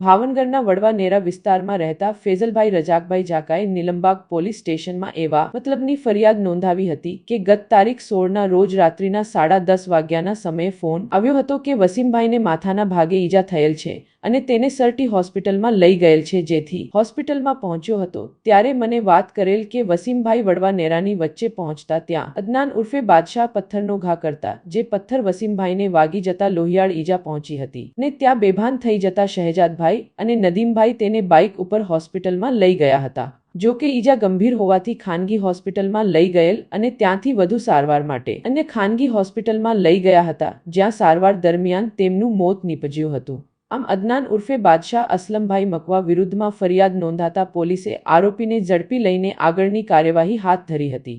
ભાવનગરના વડવા નેરા વિસ્તારમાં રહેતા ફેઝલભાઈ રજાકભાઈ જાકાએ નિલંબાગ પોલીસ સ્ટેશનમાં એવા મતલબની ફરિયાદ નોંધાવી હતી કે ગત તારીખ સોળના રોજ રાત્રિના સાડા દસ વાગ્યાના સમયે ફોન આવ્યો હતો કે વસીમભાઈને માથાના ભાગે ઈજા થયેલ છે. અને તેને સરટી હોસ્પિટલમાં લઈ ગયેલ છે જેથી હોસ્પિટલમાં પહોંચ્યો હતો. ત્યારે મને વાત કરેલ કે વસીમભાઈ વડવા નેરાની વચ્ચે પહોંચતા ત્યાં અદનાન ઉર્ફે બાદશાહ પથ્થરનો ઘા કરતા, જે પથ્થર વસીમભાઈને વાગી જતા લોહિયાળ ઈજા પહોંચી હતી ને ત્યાં બેભાન થઈ જતા શહેજાદભાઈ અને નદીમભાઈ તેને બાઇક ઉપર હોસ્પિટલમાં લઈ ગયા હતા. જો કે ઈજા ગંભીર હોવાથી ખાનગી હોસ્પિટલમાં લઈ ગયેલ અને ત્યાંથી વધુ સારવાર માટે અને ખાનગી હોસ્પિટલમાં લઈ ગયા હતા, જ્યાં સારવાર દરમિયાન તેમનું મોત નીપજ્યું હતું. આમ અદનાન ઉર્ફે બાદશાહ અસલમભાઈ મકવા વિરુદ્ધમાં ફરિયાદ નોંધાતા પોલીસે આરોપીને ઝડપી લઈને આગળની કાર્યવાહી હાથ ધરી હતી.